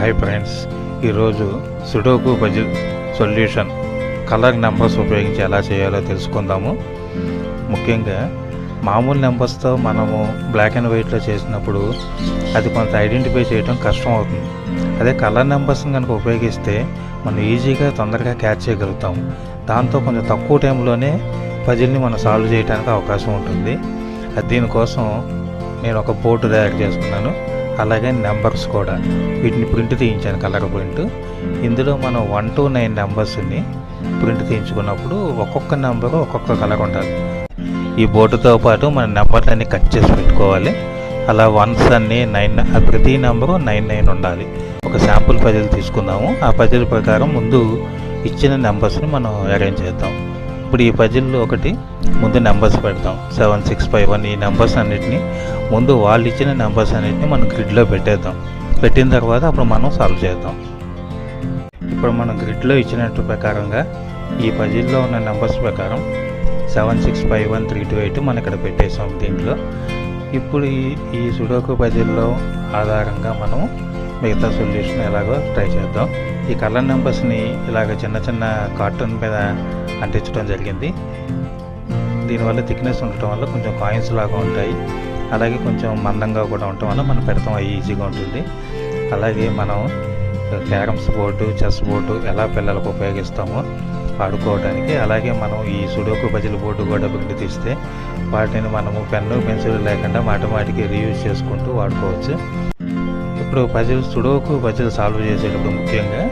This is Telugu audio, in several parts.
Hi friends. ఈరోజు sudoku puzzle solution colour numbers ఉపయోగించి ఎలా చేయాలో తెలుసుకుందాము. ముఖ్యంగా మామూలు నెంబర్స్తో మనము బ్లాక్ అండ్ వైట్లో చేసినప్పుడు అది కొంత ఐడెంటిఫై చేయడం కష్టం అవుతుంది. అదే కలర్ నెంబర్స్ని కనుక ఉపయోగిస్తే మనం ఈజీగా తొందరగా క్యాచ్ చేయగలుగుతాము దాంతో కొంచెం తక్కువ టైంలోనే పజిల్ని మనం సాల్వ్ చేయడానికి అవకాశం ఉంటుంది. అది దీనికోసం నేను ఒక బోర్డు తయారు చేసుకున్నాను. అలాగే నెంబర్స్ కూడా. వీటిని ప్రింట్ తీయించాను కలర్ ప్రింట్. ఇందులో మనం వన్ టు నైన్ నెంబర్స్ని ప్రింట్ తీయించుకున్నప్పుడు ఒక్కొక్క నెంబరు ఒక్కొక్క కలర్ ఉండాలి. ఈ బోర్డుతో పాటు మన నెంబర్లన్నీ కట్ చేసి పెట్టుకోవాలి. అలా వన్స్ అన్ని నైన్ ప్రతి నెంబరు నైన్ నైన్ ఉండాలి. ఒక శాంపుల్ పజిల్ తీసుకుందాము. ఆ పజిల్ ప్రకారం ముందు ఇచ్చిన నెంబర్స్ని మనం అరేంజ్ చేద్దాం. ఇప్పుడు ఈ పజిల్లో ఒకటి ముందు నెంబర్స్ పెడతాం. సెవెన్ సిక్స్ ఫైవ్ వన్ ఈ నెంబర్స్ అన్నిటిని ముందు వాళ్ళు ఇచ్చిన నెంబర్స్ అన్నిటిని మనం గ్రిడ్లో పెట్టేద్దాం. పెట్టిన తర్వాత అప్పుడు మనం సాల్వ్ చేద్దాం. ఇప్పుడు మనం గ్రిడ్లో ఇచ్చినట్టు ప్రకారంగా ఈ పజిల్లో ఉన్న నెంబర్స్ ప్రకారం seven six five one three two eight మనం ఇక్కడ పెట్టేసాం దీంట్లో. ఇప్పుడు ఈ ఈ సుడోకు పజిల్లో ఆధారంగా మనం మిగతా సొల్యూషన్ ఎలాగో ట్రై చేద్దాం. ఈ కలర్ నెంబర్స్ని ఇలాగ చిన్న చిన్న కార్టూన్ మీద అంటించడం జరిగింది. దీనివల్ల థిక్నెస్ ఉండటం వల్ల కొంచెం కాయిన్స్ లాగా ఉంటాయి. అలాగే కొంచెం మందంగా కూడా ఉండటం వల్ల మనం పెడతాం అవి ఈజీగా ఉంటుంది. అలాగే మనం క్యారమ్స్ బోర్డు చెస్ బోర్డు ఎలా పిల్లలకు ఉపయోగిస్తామో ఆడుకోవడానికి. అలాగే మనం ఈ సుడోకు బజిల్ బోర్డు కూడా బిల్డ్ తీస్తే వాటిని మనము పెన్ను పెన్సిల్ లేకుండా మాటమాటికి రీయూజ్ చేసుకుంటూ వాడుకోవచ్చు. ఇప్పుడు పజిల్ సుడోకు పజిల్ సాల్వ్ చేసేటప్పుడు ముఖ్యంగా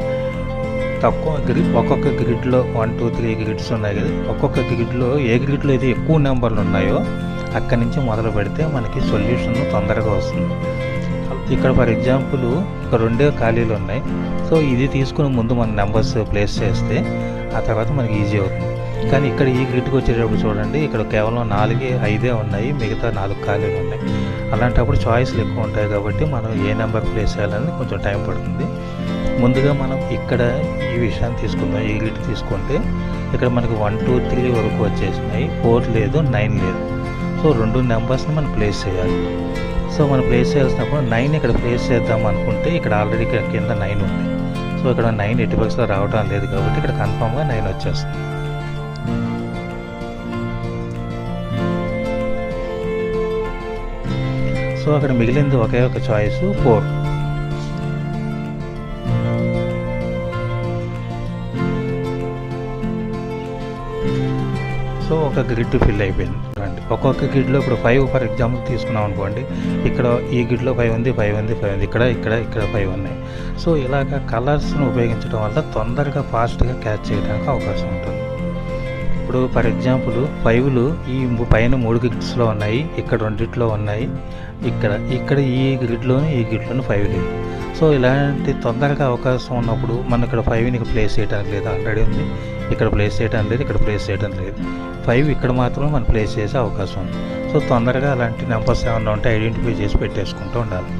తక్కువ గ్రిడ్ ఒక్కొక్క గ్రిడ్లో వన్ టూ త్రీ గ్రిడ్స్ ఉన్నాయి కదా. ఒక్కొక్క గ్రిడ్లో ఏ గ్రిడ్లో అయితే ఎక్కువ నెంబర్లు ఉన్నాయో అక్కడి నుంచి మొదలు పెడితే మనకి సొల్యూషన్ తొందరగా వస్తుంది. ఇక్కడ ఫర్ ఎగ్జాంపుల్ ఒక రెండే ఖాళీలు ఉన్నాయి. సో ఇది తీసుకుని ముందు మన నెంబర్స్ ప్లేస్ చేస్తే ఆ తర్వాత మనకి ఈజీ అవుతుంది. కానీ ఇక్కడ ఈ గ్రిడ్కి వచ్చేటప్పుడు చూడండి ఇక్కడ కేవలం నాలుగే ఐదే ఉన్నాయి. మిగతా నాలుగు ఖాళీలు ఉన్నాయి. అలాంటప్పుడు చాయిస్లు ఎక్కువ ఉంటాయి కాబట్టి మనం ఏ నెంబర్ ప్లేస్ చేయాలని కొంచెం టైం పడుతుంది. ముందుగా మనం ఇక్కడ ఈ విషయాన్ని తీసుకుందాం. ఈ తీసుకుంటే ఇక్కడ మనకి వన్ టూ త్రీ వరకు వచ్చేసినాయి. ఫోర్ లేదు నైన్ లేదు. సో రెండు నెంబర్స్ని మనం ప్లేస్ చేయాలి. సో మనం ప్లేస్ చేసినప్పుడు నైన్ ఇక్కడ ప్లేస్ చేద్దాం అనుకుంటే ఇక్కడ ఆల్రెడీ ఇక్కడ కింద నైన్ ఉంది. సో ఇక్కడ నైన్ ఎట్టి బక్స్లో రావడం లేదు కాబట్టి ఇక్కడ కన్ఫామ్గా నైన్ వచ్చేస్తుంది. సో అక్కడ మిగిలింది ఒకే ఒక చాయిస్ ఫోర్ సో ఒక గ్రిడ్ ఫిల్ అయిపోయింది. చూడండి ఒక్కొక్క గ్రిడ్లో ఇప్పుడు ఫైవ్ ఫర్ ఎగ్జాంపుల్ తీసుకున్నాం అనుకోండి ఇక్కడ ఈ గ్రిడ్లో ఫైవ్ ఉంది ఫైవ్ ఉంది ఫైవ్ ఉంది ఇక్కడ ఇక్కడ ఇక్కడ ఫైవ్ ఉన్నాయి. సో ఇలాగ కలర్స్ని ఉపయోగించడం వల్ల తొందరగా ఫాస్ట్గా క్యాచ్ చేయడానికి అవకాశం ఉంటుంది. ఇప్పుడు ఫర్ ఎగ్జాంపుల్ ఫైవ్లు ఈ పైన మూడు గ్రిడ్స్లో ఉన్నాయి ఇక్కడ రెండిట్లో ఉన్నాయి ఇక్కడ ఇక్కడ ఈ గ్రిడ్లోని ఈ గ్రిడ్లోను ఫైవ్ లేదు సో ఇలాంటి తొందరగా అవకాశం ఉన్నప్పుడు మనం ఇక్కడ ఫైవ్ని ప్లేస్ చేయడానికి లేదు ఆల్రెడీ ఉంది. ఇక్కడ ప్లేస్ చేయడం లేదు ఇక్కడ ప్లేస్ చేయడం లేదు. ఫైవ్ ఇక్కడ మాత్రమే మనం ప్లేస్ చేసే అవకాశం ఉంది. సో తొందరగా అలాంటి నెంబర్స్ ఏమైనా ఉంటే ఐడెంటిఫై చేసి పెట్టేసుకుంటూ ఉండాలి.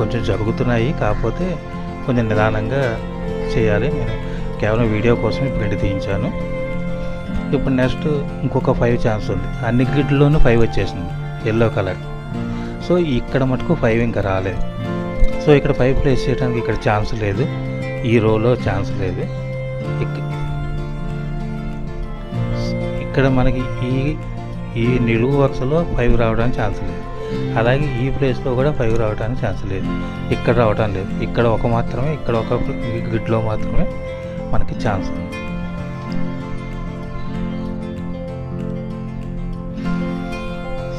కొంచెం జరుగుతున్నాయి కాకపోతే కొంచెం నిదానంగా చేయాలి. నేను కేవలం వీడియో కోసం ప్రింట్ తీయించాను. ఇప్పుడు నెక్స్ట్ ఇంకొక ఫైవ్ ఛాన్స్ ఉంది. అన్ని గ్రిడ్లోనూ ఫైవ్ వచ్చేసింది ఎల్లో కలర్. సో ఇక్కడ మటుకు ఫైవ్ ఇంకా రాలేదు. సో ఇక్కడ ఫైవ్ ప్లేస్ చేయడానికి ఇక్కడ ఛాన్స్ లేదు. ఈ రోలో ఛాన్స్ లేదు. ఇక్కడ మనకి ఈ ఈ నిలువు వరుసలో ఫైవ్ రావడానికి ఛాన్స్ లేదు. అలాగే ఈ ప్లేస్లో కూడా ఫైవ్ రావడానికి ఛాన్స్ లేదు. ఇక్కడ రావడం లేదు. ఇక్కడ ఒక మాత్రమే ఇక్కడ ఒక గ్రిడ్లో మాత్రమే మనకి ఛాన్స్ ఉంది.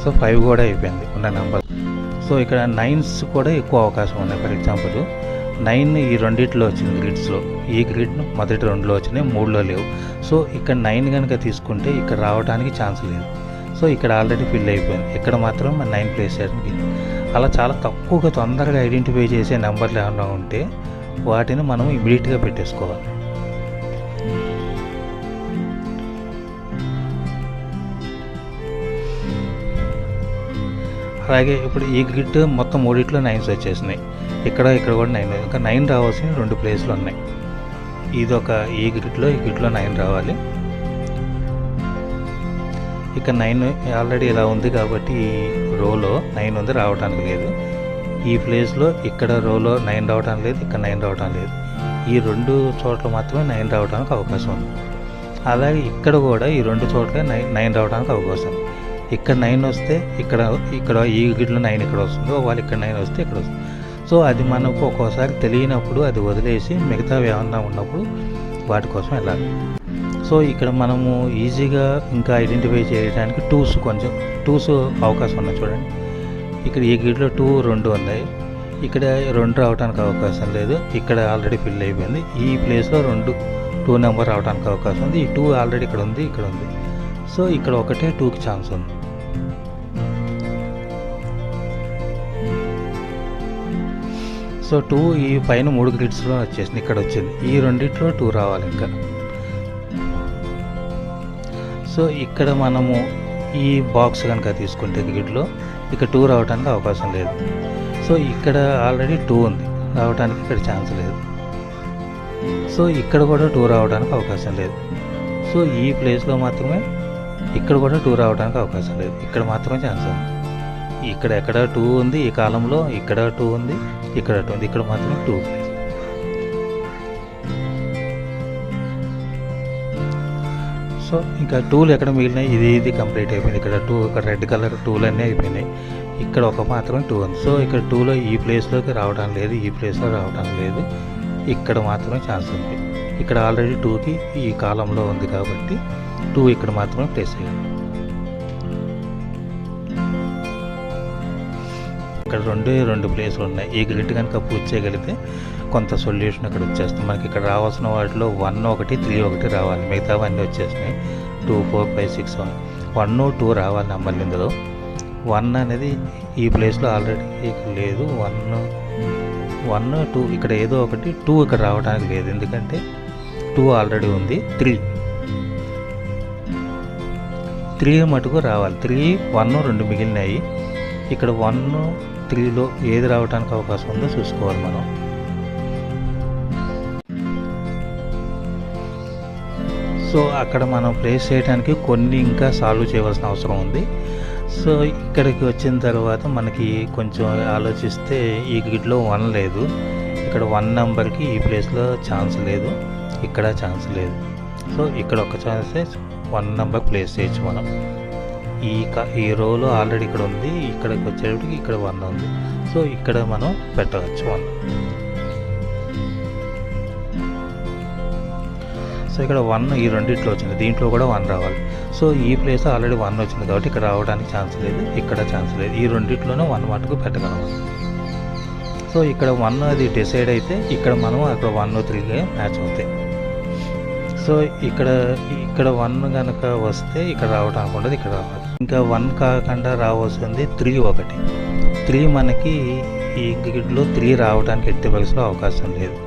సో ఫైవ్ కూడా అయిపోయింది. ఉన్న నెంబర్ సో ఇక్కడ నైన్స్ కూడా ఎక్కువ అవకాశం ఉన్నాయి. ఫర్ ఎగ్జాంపుల్ నైన్ ఈ రెండిట్లో వచ్చింది గ్రిడ్స్లో. ఈ గ్రిడ్ మొదటి రెండులో వచ్చినాయి మూడులో లేవు. సో ఇక్కడ నైన్ కనుక తీసుకుంటే ఇక్కడ రావడానికి ఛాన్స్ లేదు. సో ఇక్కడ ఆల్రెడీ ఫిల్ అయిపోయింది. ఇక్కడ మాత్రం మన నైన్ ప్లేస్ చేయడానికి. అలా చాలా తక్కువగా తొందరగా ఐడెంటిఫై చేసే నెంబర్లు ఏమైనా ఉంటే వాటిని మనం ఇమీడియట్గా పెట్టేసుకోవాలి. అలాగే ఇప్పుడు ఈ గ్రిడ్ మొత్తం మూడిట్లో నైన్స్ వచ్చేసినాయి. ఇక్కడ ఇక్కడ కూడా నైన్ ఇంకా నైన్ రావాల్సిన రెండు ప్లేస్లు ఉన్నాయి. ఇది ఒక ఈ గ్రిడ్లో ఈ గ్రిడ్లో నైన్ రావాలి. ఇక నైన్ ఆల్రెడీ ఇలా ఉంది కాబట్టి ఈ రోలో నైన్ ఉంది రావడానికి లేదు. ఈ ప్లేస్లో ఇక్కడ రోలో నైన్ రావడం లేదు ఇక్కడ నైన్ రావడం లేదు. ఈ రెండు చోట్ల మాత్రమే నైన్ రావడానికి అవకాశం ఉంది. అలాగే ఇక్కడ కూడా ఈ రెండు చోట్ల నైన్ నైన్ రావడానికి అవకాశం ఇక్కడ నైన్ వస్తే ఇక్కడ ఇక్కడ ఈ గిడ్లో నైన్ ఇక్కడ వస్తుంది. వాళ్ళు ఇక్కడ నైన్ వస్తే ఇక్కడ వస్తుంది. సో అది మనకు ఒక్కోసారి తెలియనప్పుడు అది వదిలేసి మిగతావి ఏమన్నా ఉన్నప్పుడు వాటి కోసం వెళ్ళాలి. సో ఇక్కడ మనము ఈజీగా ఇంకా ఐడెంటిఫై చేయడానికి టూస్ కొంచెం టూస్ అవకాశం ఉన్నాయి చూడండి. ఇక్కడ ఈ గేట్లో టూ రెండు ఉన్నాయి. ఇక్కడ రెండు రావడానికి అవకాశం లేదు. ఇక్కడ ఆల్రెడీ ఫిల్ అయిపోయింది. ఈ ప్లేస్లో రెండు టూ నెంబర్ రావడానికి అవకాశం ఉంది. ఈ టూ ఆల్రెడీ ఇక్కడ ఉంది ఇక్కడ ఉంది. సో ఇక్కడ ఒకటే టూకి ఛాన్స్ ఉంది. సో టూ ఈ పైన మూడు గ్రిడ్స్లో వచ్చేసింది ఇక్కడ వచ్చింది. ఈ రెండిట్లో టూ రావాలి ఇంకా. సో ఇక్కడ మనము ఈ బాక్స్ కనుక తీసుకుంటే గ్రిడ్లో ఇక్కడ టూ రావడానికి అవకాశం లేదు. సో ఇక్కడ ఆల్రెడీ టూ ఉంది. రావడానికి ఇక్కడ ఛాన్స్ లేదు. సో ఇక్కడ కూడా టూ రావడానికి అవకాశం లేదు. సో ఈ ప్లేస్లో మాత్రమే ఇక్కడ కూడా టూ రావడానికి అవకాశం లేదు. ఇక్కడ మాత్రమే ఛాన్స్ ఉంది. ఇక్కడ ఎక్కడ టూ ఉంది ఈ కాలంలో ఇక్కడ టూ ఉంది ఇక్కడ టూ ఉంది ఇక్కడ మాత్రం టూ సో ఇంకా టూలు ఎక్కడ మిగిలినాయి? ఇది ఇది కంప్లీట్ అయిపోయింది. ఇక్కడ టూ ఇక్కడ రెడ్ కలర్ టూలు అన్నీ అయిపోయినాయి. ఇక్కడ ఒక మాత్రమే టూ ఉంది. సో ఇక్కడ టూలో ఈ ప్లేస్లోకి రావడం లేదు ఈ ప్లేస్లో రావడం లేదు. ఇక్కడ మాత్రమే ఛాన్స్ ఉంది. ఇక్కడ ఆల్రెడీ టూకి ఈ కాలంలో ఉంది కాబట్టి టూ ఇక్కడ మాత్రమే ప్లేస్ అయ్యింది. ఇక్కడ రెండే రెండు ప్లేసులు ఉన్నాయి. ఈ గ్రిడ్ కనుక పూర్తి చేయగలిగితే కొంత సొల్యూషన్ ఇక్కడ వచ్చేస్తుంది. మనకి ఇక్కడ రావాల్సిన వాటిలో వన్ ఒకటి త్రీ ఒకటి రావాలి. మిగతావన్నీ వచ్చేసినాయి. Two four five six one one two రావాలి నెంబర్లు ఇందులో. వన్ అనేది ఈ ప్లేస్లో ఆల్రెడీ ఇక్కడ లేదు. వన్ వన్ టూ ఇక్కడ ఏదో ఒకటి టూ ఇక్కడ రావడానికి లేదు. ఎందుకంటే టూ ఆల్రెడీ ఉంది. త్రీ త్రీ మటుకు రావాలి. త్రీ వన్ రెండు మిగిలినాయి. ఇక్కడ వన్ త్రీలో ఏది రావడానికి అవకాశం ఉందో చూసుకోవాలి మనం. సో అక్కడ మనం ప్లేస్ చేయడానికి కొన్ని ఇంకా సాల్వ్ చేయవలసిన అవసరం ఉంది. సో ఇక్కడికి వచ్చిన తర్వాత మనకి కొంచెం ఆలోచిస్తే ఈ గిడ్లో వన్ లేదు. ఇక్కడ వన్ నెంబర్కి ఈ ప్లేస్లో ఛాన్స్ లేదు. ఇక్కడ ఛాన్స్ లేదు. సో ఇక్కడ ఒక ఛాన్సే వన్ నెంబర్ ప్లేస్ చేయొచ్చు మనం. ఈ క ఈ రోలో ఆల్రెడీ ఇక్కడ ఉంది. ఇక్కడికి వచ్చేటప్పటికి ఇక్కడ వన్ ఉంది. సో ఇక్కడ మనం పెట్టవచ్చు వన్. సో ఇక్కడ వన్ ఈ రెండిట్లో వచ్చింది. దీంట్లో కూడా వన్ రావాలి. సో ఈ ప్లేస్ ఆల్రెడీ వన్ వచ్చింది కాబట్టి ఇక్కడ రావడానికి ఛాన్స్ లేదు. ఇక్కడ ఛాన్స్ లేదు. ఈ రెండిట్లోనే వన్ మటుకు పెట్టగలం సో ఇక్కడ వన్ అది డిసైడ్ అయితే ఇక్కడ మనం అక్కడ వన్ త్రీగా మ్యాచ్ అవుతాయి. సో ఇక్కడ ఇక్కడ వన్ కనుక వస్తే ఇక్కడ రావడం అనుకుంటుంది ఇక్కడ రావాలి ఇంకా వన్ కాకుండా రావాల్సింది త్రీ ఒకటి. త్రీ మనకి ఈ గ్రిడ్లో త్రీ రావడానికి ఎట్టి పరిస్థితిలో అవకాశం లేదు.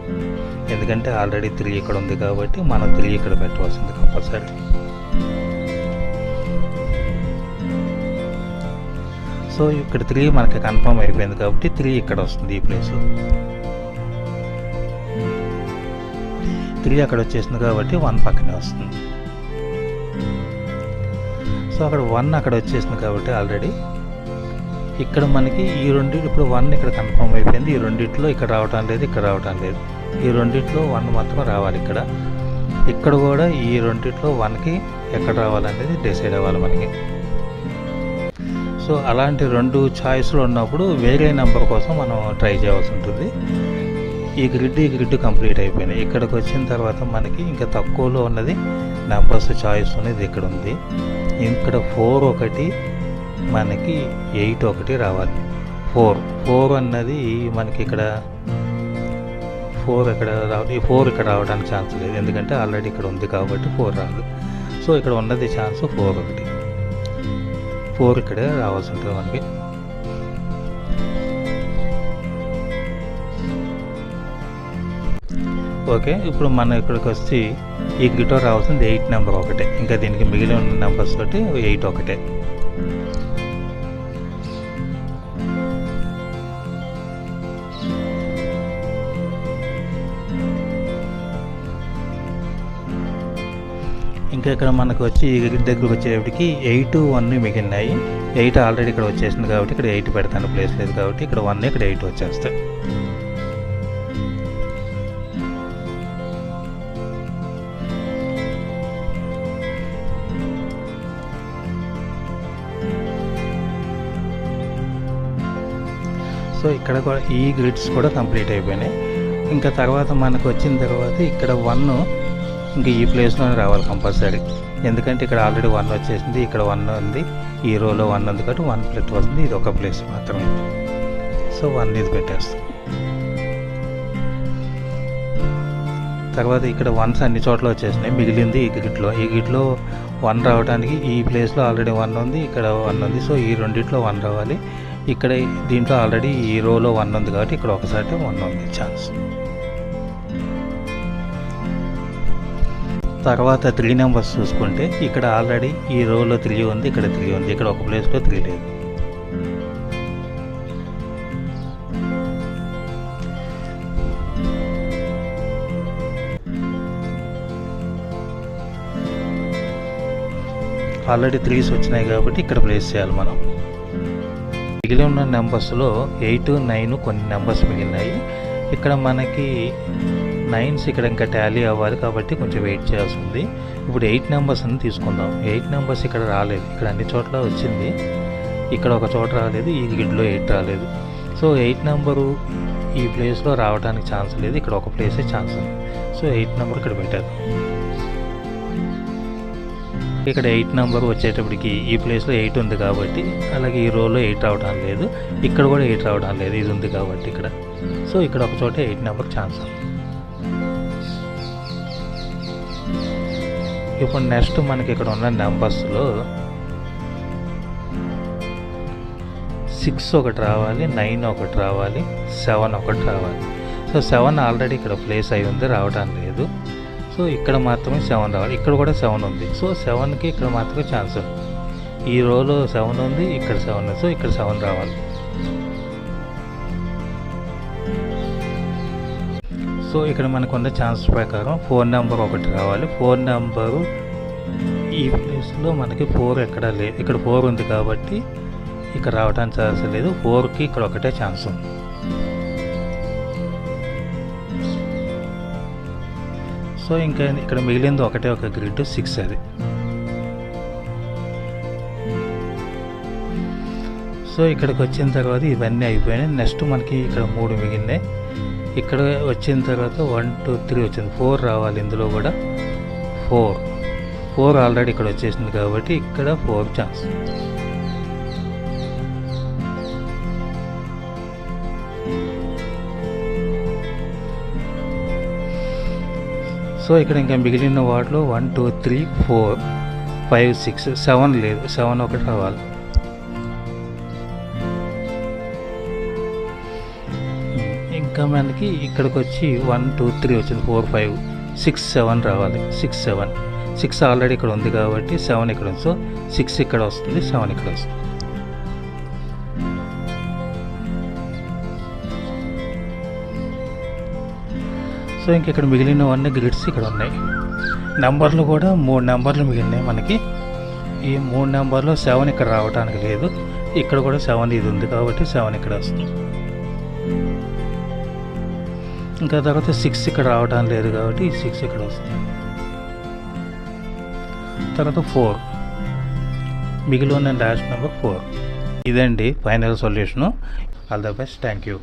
ఎందుకంటే ఆల్రెడీ త్రీ ఇక్కడ ఉంది కాబట్టి మనం త్రీ ఇక్కడ పెట్టవలసింది కంపల్సరీ. సో ఇక్కడ త్రీ మనకి కన్ఫర్మ్ అయిపోయింది కాబట్టి త్రీ ఇక్కడ వస్తుంది ఈ ప్లేస్లో త్రీ అక్కడ వచ్చేసింది కాబట్టి వన్ పక్కనే వస్తుంది. సో అక్కడ వన్ అక్కడ వచ్చేసింది కాబట్టి ఆల్రెడీ ఇక్కడ మనకి ఈ రెండు ఇప్పుడు వన్ ఇక్కడ కన్ఫర్మ్ అయిపోయింది. ఈ రెండిట్లో ఇక్కడ రావటం లేదు ఇక్కడ రావటం లేదు. ఈ రెండిట్లో వన్ మాత్రం రావాలి ఇక్కడ. ఇక్కడ కూడా ఈ రెండిట్లో వన్కి ఎక్కడ రావాలనేది డిసైడ్ అవ్వాలి మనకి. సో అలాంటి రెండు ఛాయిస్లు ఉన్నప్పుడు వేరే నెంబర్ కోసం మనం ట్రై చేయవలసి ఉంటుంది. ఈ గ్రిడ్ ఈ గ్రిడ్ కంప్లీట్ అయిపోయినాయి. ఇక్కడికి వచ్చిన తర్వాత మనకి ఇంకా తక్కువలో ఉన్నది నెంబర్స్ చాయిస్ అనేది ఇక్కడ ఉంది. ఇక్కడ ఫోర్ ఒకటి మనకి ఎయిట్ ఒకటి రావాలి. ఫోర్ ఫోర్ అన్నది మనకి ఇక్కడ ఫోర్ ఇక్కడ రావాలి ఫోర్ ఇక్కడ రావడానికి ఛాన్స్ లేదు. ఎందుకంటే ఆల్రెడీ ఇక్కడ ఉంది కాబట్టి ఫోర్ రాదు. సో ఇక్కడ ఉన్నది ఛాన్స్ ఫోర్ ఒకటి. ఫోర్ ఇక్కడే రావాల్సి ఉంటుంది మనకి. ఓకే ఇప్పుడు మనం ఇక్కడికి వచ్చి ఈ గిటార్ రావాల్సింది ఎయిట్ నెంబర్ ఒకటే. ఇంకా దీనికి మిగిలిన ఉన్న నెంబర్స్ తోటి ఎయిట్ ఒకటే. ఇంకా ఇక్కడ మనకు వచ్చి ఈ గ్రిడ్ దగ్గరకు వచ్చేటప్పటికి ఎయిట్ వన్ మిగిలినాయి. ఎయిట్ ఆల్రెడీ ఇక్కడ వచ్చేసింది కాబట్టి ఇక్కడ ఎయిట్ పెడతాను. ప్లేస్ లేదు కాబట్టి ఇక్కడ వన్ ఇక్కడ ఎయిట్ వచ్చేస్తాయి. సో ఇక్కడ కూడా ఈ గ్రిడ్స్ కూడా కంప్లీట్ అయిపోయినాయి. ఇంకా తర్వాత మనకు వచ్చిన తర్వాత ఇక్కడ వన్ ఇంకా ఈ ప్లేస్లోనే రావాలి కంపల్సరీ ఎందుకంటే ఇక్కడ ఆల్రెడీ వన్ వచ్చేసింది ఇక్కడ వన్ ఉంది ఈ రోలో వన్ ఉంది కాబట్టి వన్ ప్లేట్ వస్తుంది ఇది ఒక ప్లేస్ మాత్రమే. సో వన్ ఇది పెట్టేస్తాం. తర్వాత ఇక్కడ వన్స్ అన్ని చోట్ల వచ్చేసినాయి. మిగిలింది ఈ గిట్లో ఈ గిట్లో వన్ రావడానికి ఈ ప్లేస్లో ఆల్రెడీ వన్ ఉంది ఇక్కడ వన్ ఉంది. సో ఈ రెండిట్లో వన్ రావాలి. ఇక్కడ దీంట్లో ఆల్రెడీ ఈ రోలో వన్ ఉంది కాబట్టి ఇక్కడ ఒకసారి వన్ ఉంది ఛాన్స్ తర్వాత త్రీ నెంబర్స్ చూసుకుంటే ఇక్కడ ఆల్రెడీ ఈ రోలో త్రీ ఉంది ఇక్కడ త్రీ ఉంది. ఇక్కడ ఒక ప్లేస్లో త్రీ లేదు ఆల్రెడీ త్రీస్ వచ్చినాయి కాబట్టి ఇక్కడ ప్లేస్ చేయాలి మనం. మిగిలి ఉన్న నెంబర్స్లో ఎయిట్ నైన్ కొన్ని నెంబర్స్ మిగిలినాయి. ఇక్కడ మనకి నైన్స్ ఇక్కడ ఇంకా టాలీ అవ్వాలి కాబట్టి కొంచెం వెయిట్ చేయాల్సి ఉంది. ఇప్పుడు ఎయిట్ నెంబర్స్ అని తీసుకుందాం. ఎయిట్ నెంబర్స్ ఇక్కడ రాలేదు. ఇక్కడ అన్ని చోట్ల వచ్చింది. ఇక్కడ ఒక చోట రాలేదు. ఈ గిడ్లో ఎయిట్ రాలేదు. సో ఎయిట్ నెంబరు ఈ ప్లేస్లో రావడానికి ఛాన్స్ లేదు. ఇక్కడ ఒక ప్లేసే ఛాన్స్ ఉంది. సో ఎయిట్ నెంబర్ ఇక్కడ పెట్టారు ఇక్కడ ఎయిట్ నెంబర్ వచ్చేటప్పటికి ఈ ప్లేస్లో ఎయిట్ ఉంది కాబట్టి అలాగే ఈ రోలో ఎయిట్ రావడం లేదు. ఇక్కడ కూడా ఎయిట్ రావడం లేదు ఇది ఉంది కాబట్టి ఇక్కడ. సో ఇక్కడ ఒక చోట ఎయిట్ నెంబర్ ఛాన్స్ ఉంది. ఇప్పుడు నెక్స్ట్ మనకి ఇక్కడ ఉన్న నెంబర్స్లో సిక్స్ ఒకటి రావాలి నైన్ ఒకటి రావాలి సెవెన్ ఒకటి రావాలి. సో సెవెన్ ఆల్రెడీ ఇక్కడ ప్లేస్ అయి ఉంది రావడం లేదు. సో ఇక్కడ మాత్రమే సెవెన్ రావాలి. ఇక్కడ కూడా సెవెన్ ఉంది. సో సెవెన్కి ఇక్కడ మాత్రమే ఛాన్స్. ఉంది ఈ రోలో సెవెన్ ఉంది ఇక్కడ సెవెన్ ఉంది. సో ఇక్కడ సెవెన్ రావాలి. సో ఇక్కడ మనకున్న ఛాన్స్ ప్రకారం ఫోన్ నెంబర్ ఒకటి రావాలి. ఫోన్ నెంబరు ఈ ప్లేస్లో మనకి ఫోర్ ఎక్కడ లేదు ఇక్కడ ఫోర్ ఉంది కాబట్టి ఇక్కడ రావడానికి ఛాన్స్ లేదు. ఫోర్కి ఇక్కడ ఒకటే ఛాన్స్ ఉంది. సో ఇంకా ఇక్కడ మిగిలింది ఒకటే ఒక గ్రిడ్ సిక్స్ అది. సో ఇక్కడికి వచ్చిన తర్వాత ఇవన్నీ అయిపోయినాయి. నెక్స్ట్ మనకి ఇక్కడ మూడు మిగిలినాయి. ఇక్కడ వచ్చిన తర్వాత వన్ టూ త్రీ వచ్చింది. ఫోర్ రావాలి ఇందులో కూడా. ఫోర్ ఫోర్ ఆల్రెడీ ఇక్కడ వచ్చేసింది కాబట్టి ఇక్కడ ఫోర్ ఛాన్స్ సో ఇక్కడ ఇంకా మిగిలిన వాటిలో one two three four five six seven లేదు. సెవెన్ ఒకటి రావాలి. ఇంకా మనకి ఇక్కడికి వచ్చి వన్ టూ త్రీ వచ్చింది. ఫోర్ ఫైవ్ సిక్స్ సెవెన్ రావాలి. Six seven. సిక్స్ ఆల్రెడీ ఇక్కడ ఉంది కాబట్టి సెవెన్ ఇక్కడ ఉంది. సో సిక్స్ ఇక్కడ వస్తుంది సెవెన్ ఇక్కడ వస్తుంది. సో ఇంక ఇక్కడ మిగిలినవన్నీ గ్రిడ్స్ ఇక్కడ ఉన్నాయి. నెంబర్లు కూడా మూడు నెంబర్లు మిగిలినాయి మనకి. ఈ మూడు నెంబర్లో సెవెన్ ఇక్కడ రావడానికి లేదు. ఇక్కడ కూడా సెవెన్ ఇది ఉంది కాబట్టి సెవెన్ ఇక్కడ వస్తుంది. ఇంకా తర్వాత సిక్స్ ఇక్కడ రావడం లేదు కాబట్టి సిక్స్ ఇక్కడ వస్తుంది. తర్వాత ఫోర్. మిగిలి ఉన్న లాస్ట్ నెంబర్ ఫోర్. ఇదండి final solution. All the best. Thank you.